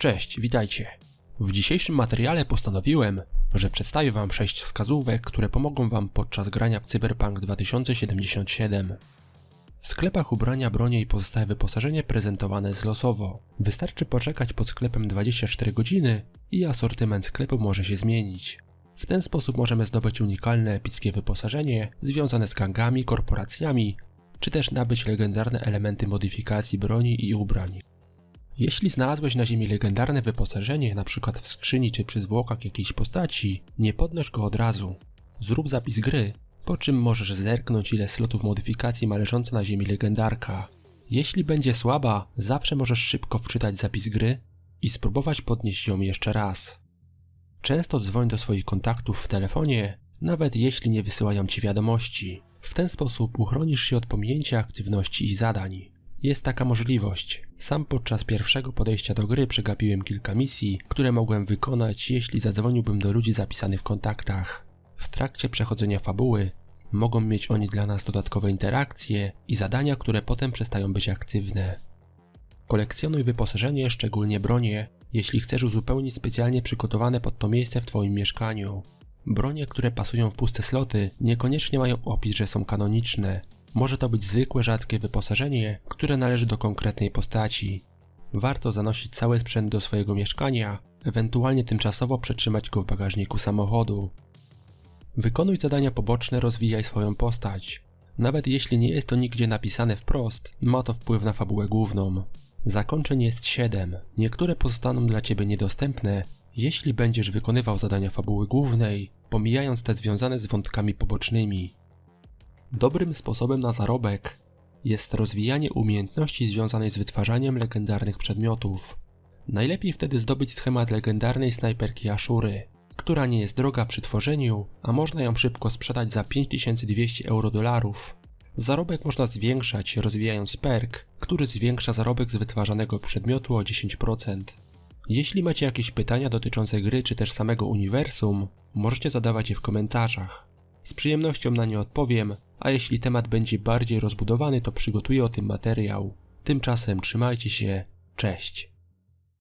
Cześć, witajcie. W dzisiejszym materiale postanowiłem, że przedstawię Wam 6 wskazówek, które pomogą Wam podczas grania w Cyberpunk 2077. W sklepach ubrania, bronie i pozostałe wyposażenie prezentowane jest losowo. Wystarczy poczekać pod sklepem 24 godziny i asortyment sklepu może się zmienić. W ten sposób możemy zdobyć unikalne epickie wyposażenie związane z gangami, korporacjami, czy też nabyć legendarne elementy modyfikacji broni i ubrań. Jeśli znalazłeś na ziemi legendarne wyposażenie, np. w skrzyni czy przy zwłokach jakiejś postaci, nie podnoś go od razu. Zrób zapis gry, po czym możesz zerknąć ile slotów modyfikacji ma leżąca na ziemi legendarka. Jeśli będzie słaba, zawsze możesz szybko wczytać zapis gry i spróbować podnieść ją jeszcze raz. Często dzwoń do swoich kontaktów w telefonie, nawet jeśli nie wysyłają ci wiadomości. W ten sposób uchronisz się od pominięcia aktywności i zadań. Jest taka możliwość. Sam podczas pierwszego podejścia do gry przegapiłem kilka misji, które mogłem wykonać, jeśli zadzwoniłbym do ludzi zapisanych w kontaktach. W trakcie przechodzenia fabuły mogą mieć oni dla nas dodatkowe interakcje i zadania, które potem przestają być aktywne. Kolekcjonuj wyposażenie, szczególnie bronie, jeśli chcesz uzupełnić specjalnie przygotowane pod to miejsce w Twoim mieszkaniu. Bronie, które pasują w puste sloty, niekoniecznie mają opis, że są kanoniczne. Może to być zwykłe, rzadkie wyposażenie, które należy do konkretnej postaci. Warto zanosić cały sprzęt do swojego mieszkania, ewentualnie tymczasowo przetrzymać go w bagażniku samochodu. Wykonuj zadania poboczne, rozwijaj swoją postać. Nawet jeśli nie jest to nigdzie napisane wprost, ma to wpływ na fabułę główną. Zakończeń jest 7. Niektóre pozostaną dla Ciebie niedostępne, jeśli będziesz wykonywał zadania fabuły głównej, pomijając te związane z wątkami pobocznymi. Dobrym sposobem na zarobek jest rozwijanie umiejętności związanej z wytwarzaniem legendarnych przedmiotów. Najlepiej wtedy zdobyć schemat legendarnej snajperki Ashury, która nie jest droga przy tworzeniu, a można ją szybko sprzedać za 5200 euro dolarów. Zarobek można zwiększać rozwijając perk, który zwiększa zarobek z wytwarzanego przedmiotu o 10%. Jeśli macie jakieś pytania dotyczące gry czy też samego uniwersum, możecie zadawać je w komentarzach. Z przyjemnością na nie odpowiem, a jeśli temat będzie bardziej rozbudowany, to przygotuję o tym materiał. Tymczasem trzymajcie się, cześć.